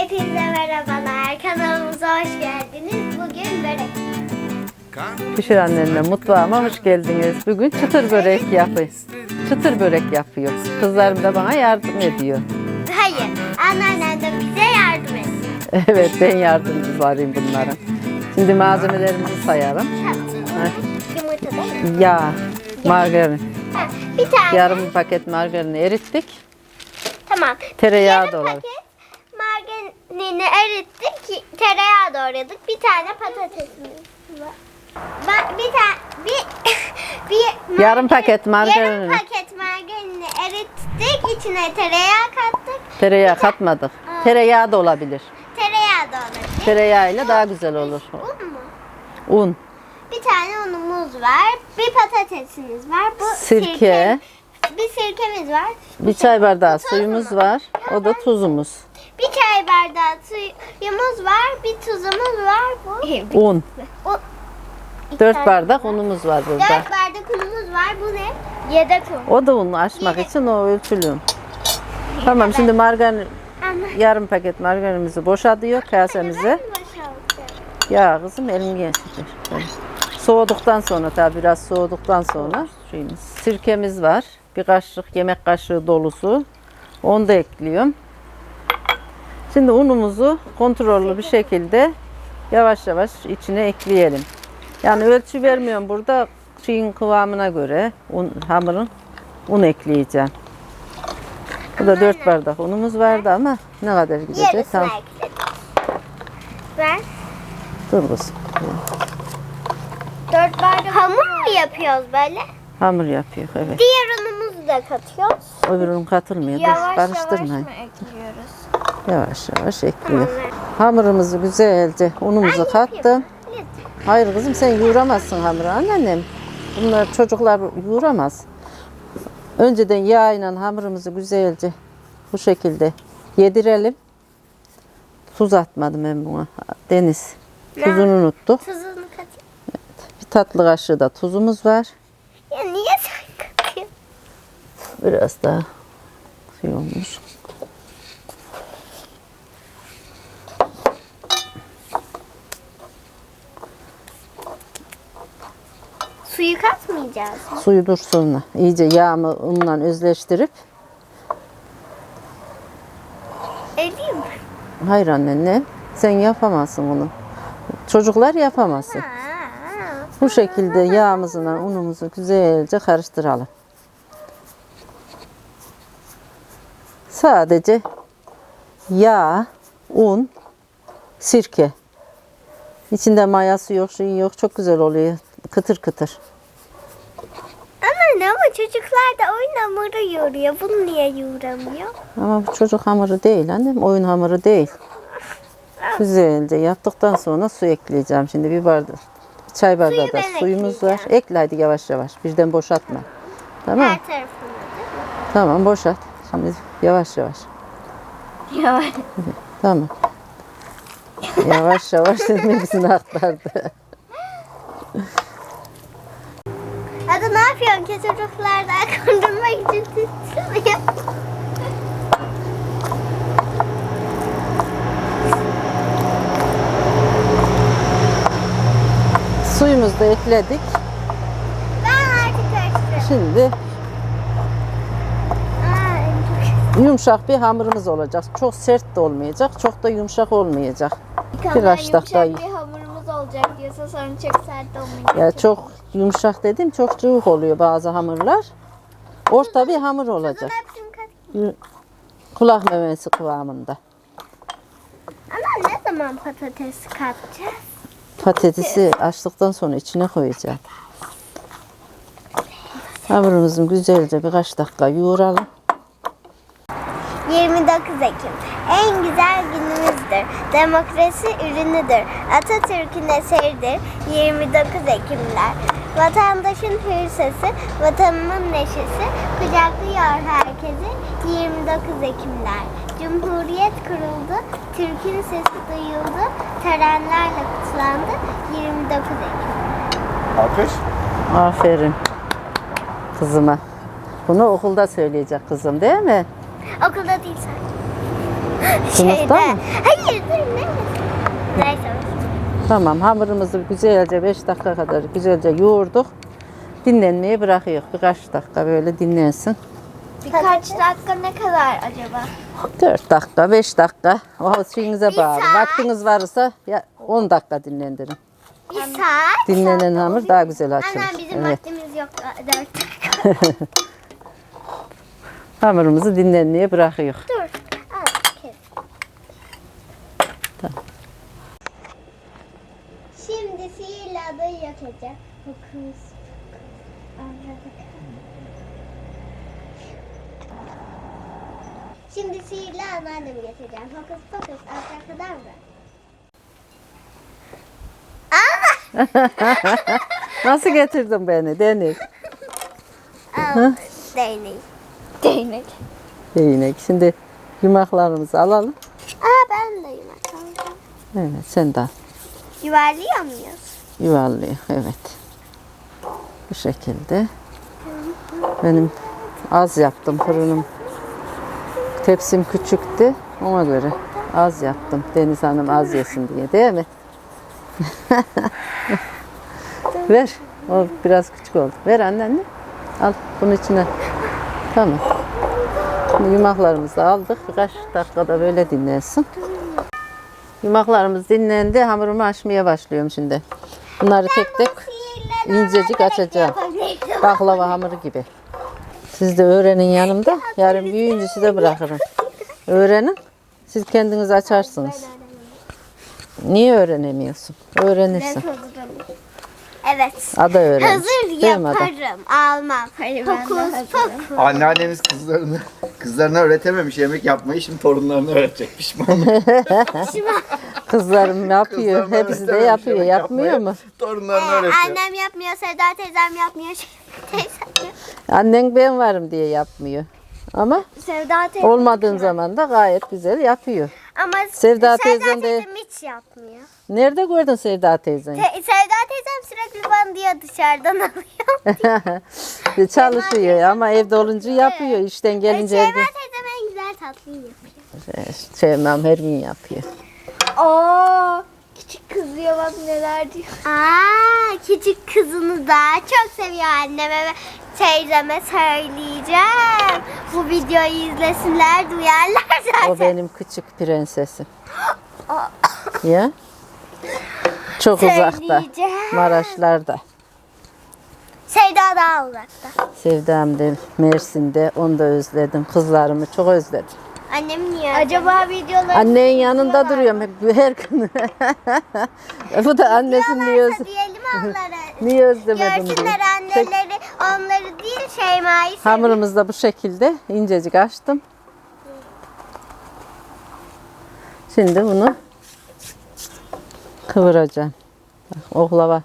Hepinize merhabalar. Kanalımıza hoş geldiniz. Bugün börek. Pişir mutfağıma hoş geldiniz. Bugün çıtır börek yapıyor. Çıtır börek yapıyor. Kızlarım da bana yardım ediyor. Hayır, anneannem de bize yardım etsin. Evet ben yardımcılarıyım bunların. Şimdi malzemelerimizi sayalım. Yumurta? Yağ, margarin. Ha, bir tane. Yarım paket margarini erittik. Tamam. Tereyağı Yarım da paket margarini erittik. Tereyağı doğradık. Bir tane patatesimiz var. Ba- bir tane bir bir Yarım paket margarini. Yarım paket margarini erittik. İçine tereyağı kattık. Tereyağı katmadık. Tereyağı da olabilir. Tereyağı doğradık. Tereyağıyla daha güzel olur. Un mu? Un, Bir tane unumuz var. Bir patatesimiz var. Bu Sirke. Bir sirkemiz var. bir çay bardağı suyumuz var. O da tuzumuz. Bir çay bardağı suyumuz var. Bir tuzumuz var. Bu. Un. İki Dört tane bardak var. unumuz var burada. Dört bardak unumuz var. Bu ne? Yedek un. O da unu açmak için o ölçülü. Tamam şimdi margarin Ama yarım paket margarinimizi boşaltıyor kasemize. ben. Ya kızım elim geçti. Soğuduktan sonra tabi biraz soğuduktan sonra suyumuz. Sirkemiz var. Bir kaşık yemek kaşığı dolusu. Onu da ekliyorum. Şimdi unumuzu kontrollü bir şekilde yavaş yavaş içine ekleyelim. Yani ölçü vermiyorum burada şeyin kıvamına göre un, hamurun un ekleyeceğim. Burada 4 bardak unumuz vardı ama ne kadar gidecek? Yarısını ekledim. Ver. Dur kızım. Dört bardak Hamur mu yapıyoruz böyle? Hamur yapıyor evet. Diğer unumuzu da katıyoruz. Öbür un katılmıyor. Dur, Yavaş yavaş karıştırmayın. mı ekliyoruz? Yavaş yavaş ekliyor. Hamurumuzu güzelce unumuzu kattım. Hayır kızım sen yoğuramazsın hamuru anneannem. Bunlar çocuklar yoğuramaz. Önceden yağıyla hamurumuzu güzelce bu şekilde yedirelim. Tuz atmadım ben buna. Deniz. Tuzunu unuttuk. Tuzunu katayım. Bir tatlı kaşığı da tuzumuz var. Ya niye sen katıyorsun? Biraz daha şey olmuş. Suyu katmayacağız. Suyu dur sonra. İyice yağımı unla özleştirip. Edeyim mi? Hayır anne ne? Sen yapamazsın bunu. Çocuklar yapamazsın. Ha, Bu şekilde yağımızla unumuzu güzelce karıştıralım. Sadece yağ, un, sirke. İçinde mayası yok, şey yok. Çok güzel oluyor. Kıtır kıtır. Anneanne ama çocuklar da oyun hamuru yoruyor. Bunu niye yoğuramıyor? Ama bu çocuk hamuru değil annem. Oyun hamuru değil. Güzelce yaptıktan sonra su ekleyeceğim. Şimdi bir bardak. Çay bardağı da ben suyumuz var. ekleyeceğim. Ekle hadi yavaş yavaş. Birden boşaltma. Tamam. Her tarafını. Tamam boşalt. Şimdi yavaş yavaş. Ya. Tamam. yavaş yavaş hepsini aktardı. Yapıyorsun ki çocuklardan kandırmak için. Suyumuzu da ekledik. Ben artık karıştırıyorum. Şimdi yumuşak bir hamurumuz olacak. Çok sert de olmayacak. Çok da yumuşak olmayacak. kadar Birkaç dakika yumuşak bir hamurumuz olacak diyorsa sonra çok sert olmayacak. Ya çok yumuşak dedim çok cıvık oluyor bazı hamurlar. Orta bir hamur olacak. Kulak memesi kıvamında. Ama ne zaman patates katacağız? Patatesi açtıktan sonra içine koyacağım. Hamurumuzu güzelce birkaç dakika yoğuralım. 29 Ekim. En güzel günümüzdür. Demokrasi ürünüdür. Atatürk'ün eseridir. 29 Ekimler. Vatandaşın hür sesi, vatanımın neşesi, kucaklıyor herkesi 29 Ekimler. Cumhuriyet kuruldu, Türk'ün sesi duyuldu, törenlerle kutlandı 29 Ekim. Alkış. Aferin kızıma. Bunu okulda söyleyecek kızım değil mi? Okulda değil sadece. Yumurta mı? Hayır dur ne? Neyse. Tamam hamurumuzu güzelce 5 dakika kadar güzelce yoğurduk. Dinlenmeye bırakıyoruz. Birkaç dakika böyle dinlensin. Birkaç dakika ne kadar acaba? 4 dakika, 5 dakika. O şeyinize Bir bağlı. saat. Vaktiniz varsa ya 10 dakika dinlendirin. Bir saat. Dinlenen hamur daha güzel açılır. Annem bizim Evet. vaktimiz yok. Dört dakika. Hamurumuzu dinlenmeye bırakıyoruz. Dur. Al kes. Tamam. Şimdi sihirli adayı yakacak. Fokus. Şimdi sihirli anneannemi getireceğim. Fokus fokus. Arka kadar mı? Nasıl getirdin beni? Deniz. Al. Değnek. Değnek. Değnek. Şimdi yumaklarımızı alalım. Aa ben de yumak alacağım. Evet sen de al. Yuvarlıyor muyuz? yuvarlıyor. Evet. Bu şekilde. Benim az yaptım fırınım. Tepsim küçüktü. Ona göre az yaptım. Deniz Hanım az yesin diye değil mi? Ver. O biraz küçük oldu. Ver annenle. Al bunun içine. Tamam. Şimdi yumaklarımızı aldık. Birkaç dakikada böyle dinlensin. Yumaklarımız dinlendi. Hamurumu açmaya başlıyorum şimdi. Bunları tek tek incecik açacağım. Baklava hamuru gibi. Siz de öğrenin yanımda. Yarın büyüyünce size bırakırım. Öğrenin. Siz kendiniz açarsınız. Niye öğrenemiyorsun? Öğrenirsin. Evet. Ada öğrenir. Hazır Değil mi Ada? yaparım. Almam. Fokus fokus. Anneanneniz kızlarını kızlarına öğretememiş yemek yapmayı şimdi torunlarına öğretecek pişman. Kızlarım yapıyor. Kızlarına Hepsi de öğretememiş yapıyor. yemek Yapmıyor yapmayı, mu? Torunlarına Ee, öğretiyor. annem yapmıyor, Seda teyzem yapmıyor. Teyzem yapıyor. Annen ben varım diye yapmıyor. Ama Sevda teyzem. olmadığın zaman da gayet güzel yapıyor. Ama Sevda Sevda teyzem de- teyzem hiç yapmıyor. Nerede gördün Sevda teyzeni? Te- Sevda teyzem sürekli bana diyor dışarıdan alıyor. Çalışıyor ama evde olunca yapıyor. İşten gelince Sevda evde. teyzem en güzel tatlıyı yapıyor. Sevmem her gün yapıyor. Oo, küçük kız diyor bak neler diyor. Aa, küçük kızını daha çok seviyor anneme ve teyzeme söyleyeceğim. Bu videoyu izlesinler, duyarlar zaten. O benim küçük prensesim. Ya? Çok uzakta. Maraşlarda. Sevda daha uzakta. Sevdam da Mersin'de. Onu da özledim. Kızlarımı çok özledim. Annem niye? Acaba videoları Annenin yanında duruyorum hep her gün. Bu da annesini niye, öz diyelim onlara. niye özlemedim diye. Görsünler anneleri, onları değil Şeyma'yı. Hamurumuzu da bu şekilde incecik açtım. Şimdi bunu kıvıracağım. Bak, oklava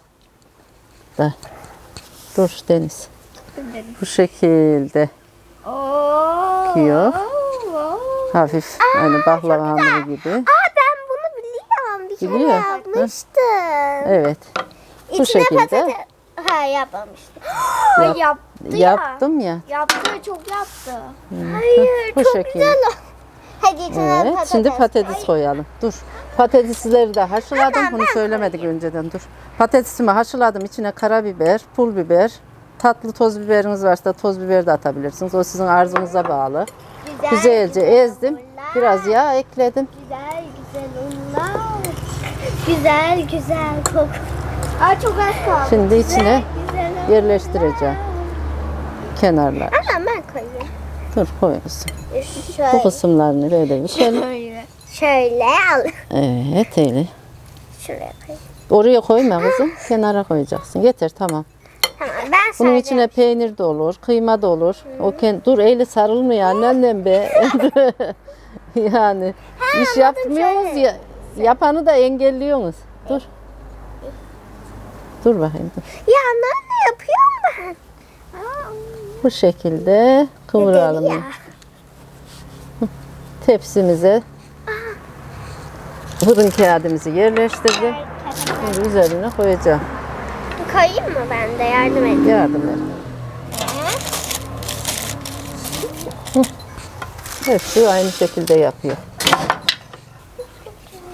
da. Dur Deniz. Bu şekilde Oo. Yok. Hafif hani baklava hamuru gibi. Aa ben bunu biliyorum. Bir kere Biliyor. yapmıştım. Evet. Bu İçine şekilde patates... Ha yapmamıştım. Yap- yaptı ya. yaptım ya. Yaptı çok yaptı. Hayır Bu çok şekilde. güzel. Hadi Evet. patates. Şimdi patates koyalım. Dur. Patatesleri de haşladım. Hemen Bunu söylemedik önceden. Dur. Patatesimi haşladım. İçine karabiber, pul biber, tatlı toz biberiniz varsa toz biber de atabilirsiniz. O sizin arzunuza bağlı. Güzel, Güzelce güzel ezdim. unlar. Biraz yağ ekledim. Güzel güzel unlar. Güzel güzel kok. Aa çok az kaldı. Şimdi içine Güzel yerleştireceğim. Kenarlar. Ama ben koyayım. Dur koyuyorsun. Bu Şöyle. kısımlarını böyle bir şöyle. Şöyle. Şöyle al. Evet öyle. Şuraya koy. Oraya koyma kızım. Kenara koyacaksın. Yeter tamam. Ben Bunun sadece- içine peynir de olur, kıyma da olur. O ken dur eyle sarılmıyor anneannem be. yani iş yapmıyoruz ya. Yapanı da engelliyorsunuz. Dur. Dur bakayım dur. Ya anneanne yapıyorum ben. Bu şekilde kıvıralım. Tepsimize fırın kağıdımızı yerleştirdim. Şimdi üzerine koyacağım. Koyayım mı ben de yardım edeyim? Yardım et. Hepsi aynı şekilde yapıyor.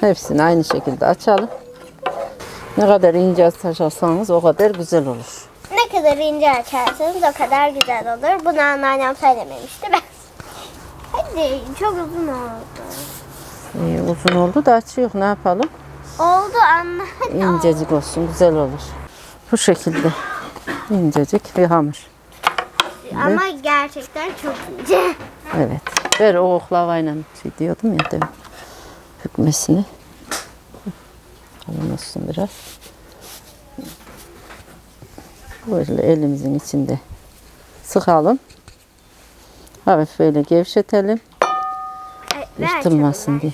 Hepsini aynı şekilde açalım. Ne kadar ince açarsanız o kadar güzel olur. Ne kadar ince açarsanız o kadar güzel olur. Bunu anneannem söylememişti ben. Hadi çok uzun oldu. İyi, uzun oldu da açıyor. Ne yapalım? Oldu anne. İncecik olsun, güzel olur. Bu şekilde incecik bir hamur. Ama gerçekten çok ince. Evet. Ver o oklavayla şey diyordum ya demin. Hükmesini. Kalın olsun biraz. Böyle elimizin içinde sıkalım. Hafif böyle gevşetelim. Yırtılmasın diye.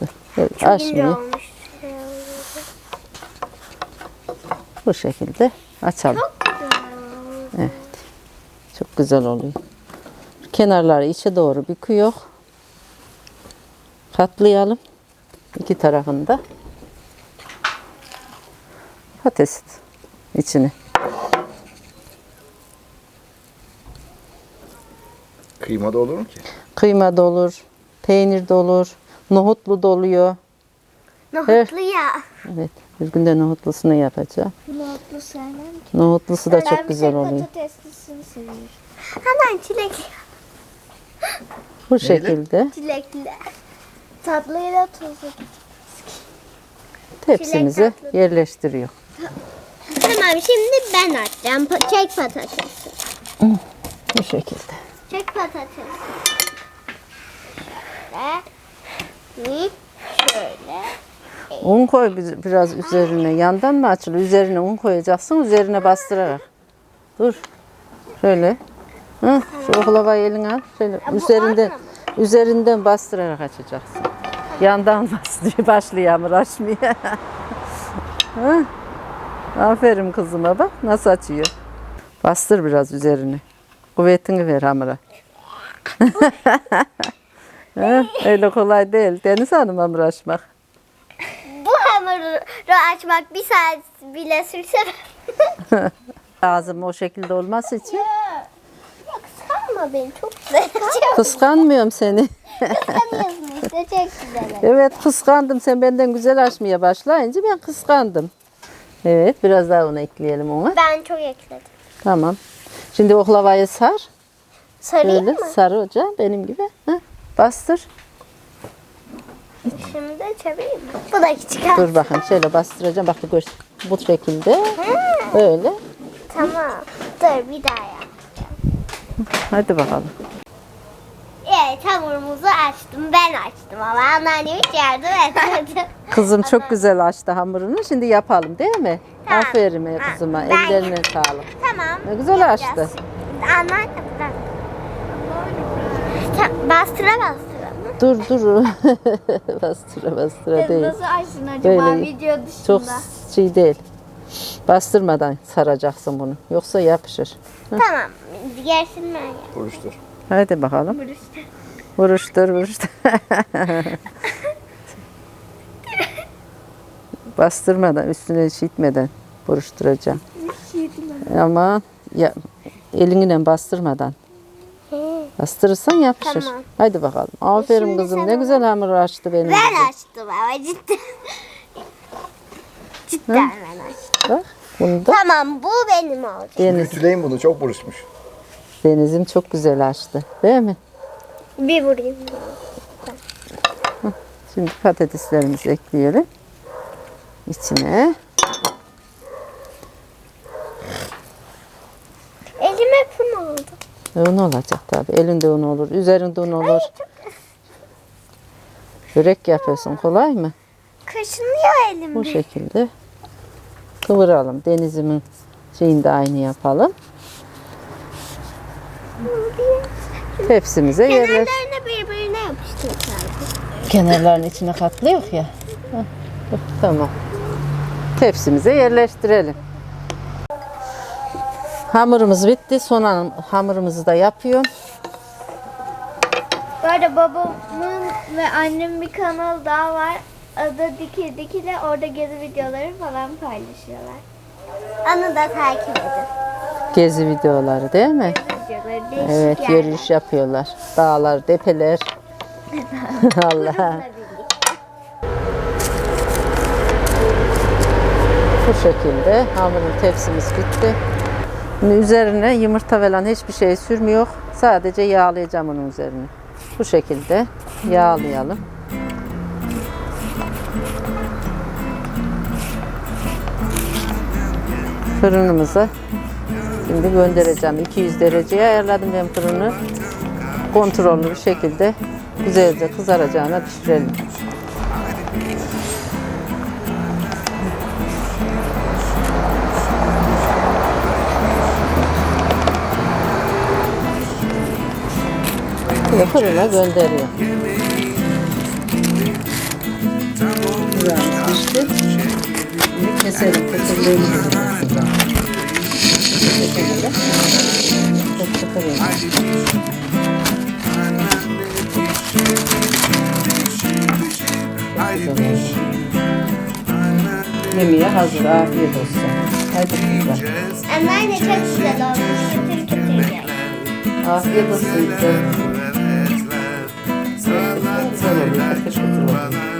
Dur, Böyle ver. Çok ince açmayayım. olmuş. Bu şekilde açalım. Evet. Çok güzel oluyor. Kenarları içe doğru büküyor. Katlayalım. İki tarafında. Patates içine. Kıyma da olur mu ki? Kıyma da olur, peynir de olur, nohutlu da oluyor. Nohutlu ya. Evet, bir günde nohutlusunu yapacağım. Nohutlu sevmem ki. Nohutlusu da Ben çok bir güzel oluyor. patateslisini seviyorum. Hemen çilek. Bu şekilde Çilekli. Tatlıyla tuzlu. tepsimize tatlı. yerleştiriyor. Tamam şimdi ben açacağım. Çek patatesi. Bu şekilde. Çek patatesi. Şöyle. Hı, Şöyle. Un koy biraz üzerine. Yandan mı açılır? Üzerine un koyacaksın. Üzerine bastırarak. Dur. Şöyle. Hı, şu oklavayı eline al. Şöyle üzerinden üzerinden bastırarak açacaksın. Yandan bastırıyor. Başlıyor hamur açmaya. Hı. Aferin kızıma bak nasıl açıyor. Bastır biraz üzerine. Kuvvetini ver hamura. Öyle kolay değil. Deniz Hanım hamur açmak. Hamuru açmak bir saat bile sürse Lazım o şekilde olması için. Yok sanma beni çok güzel. Kıskanmıyorum seni. Sanıyorsun işte çok güzel. Evet kıskandım. Sen benden güzel açmaya başlayınca ben kıskandım. Evet biraz daha un ekleyelim ona. Ben çok ekledim. Tamam. Şimdi oklavayı sar. Sarayım Böyle mı? sarı hoca benim gibi. Heh, Bastır. Şimdi çevireyim mi? Bu da küçük ha. Dur bakın şöyle bastıracağım. Bak gör. Bu şekilde. Böyle. Tamam. Dur bir daha yap. Hadi bakalım. Evet hamurumuzu açtım. Ben açtım ama anneannem hiç yardım etmedi. Kızım çok güzel açtı hamurunu. Şimdi yapalım değil mi? Tamam. Aferin e Ha, kızıma. ben- Ellerine sağlık. tamam. Ne güzel açtı. Anneannem. Ta- Bastıra bastıra. Dur dur. bastıra bastıra değil. Nasıl açsın acaba Böyle video dışında? Çok şey değil. Bastırmadan saracaksın bunu. Yoksa yapışır. Tamam. Gersin ben yap. Buruştur. Hadi bakalım. Vuruştur vuruştur. Bastırmadan üstüne şitmeden vuruşturacağım. Ama ya, elinle bastırmadan. Bastırırsan yapışır. Tamam. Hadi bakalım. Aferin Şimdi kızım. Ne güzel hamur açtı benim. kızım. Ben açtım ama cidden. cidden ben açtım. Bak bunu da Tamam bu benim olacak. Deniz, Ütüleyin bunu çok buruşmuş. Deniz'im çok güzel açtı. Değil mi? Bir vurayım. Şimdi patateslerimizi ekleyelim. İçine. Un olacak tabii. Elinde un olur. Üzerinde un olur. Börek yapıyorsun. Kolay mı? Kaşınıyor elim. Bu şekilde kıvıralım. Denizimin şeyini de aynı yapalım. Tepsimize yerleş. Kenarlarını birbirine yapıştıracağız. Kenarlarının içine katlıyor ya. Heh, Tamam. Tepsimize yerleştirelim. Hamurumuz bitti. Son hamurumuzu da yapıyorum. Bu arada babamın ve annemin bir kanalı daha var. Adı Dikil Dikil'e orada gezi videoları falan paylaşıyorlar. Onu da takip edin. Gezi videoları değil mi? Videoları değişik Evet, yerler. yürüyüş yapıyorlar. Dağlar, tepeler. Allah. Bu şekilde hamurun tepsimiz bitti. Üzerine yumurta falan hiçbir şey sürmüyor. Sadece yağlayacağım onun üzerine. Bu şekilde yağlayalım. Fırınımıza şimdi göndereceğim. 200 dereceye ayarladım ben fırını. Kontrollü bir şekilde güzelce kızaracağına pişirelim. Ve fırına gönderiyor. Biraz pişti. Şimdi keselim. Keselim. Çok sıkıyorum. Yemeğe hazır. Afiyet olsun. Hadi kızlar. Anneanne çok güzel olmuş. Afiyet olsun. Zalacaj na dziubanach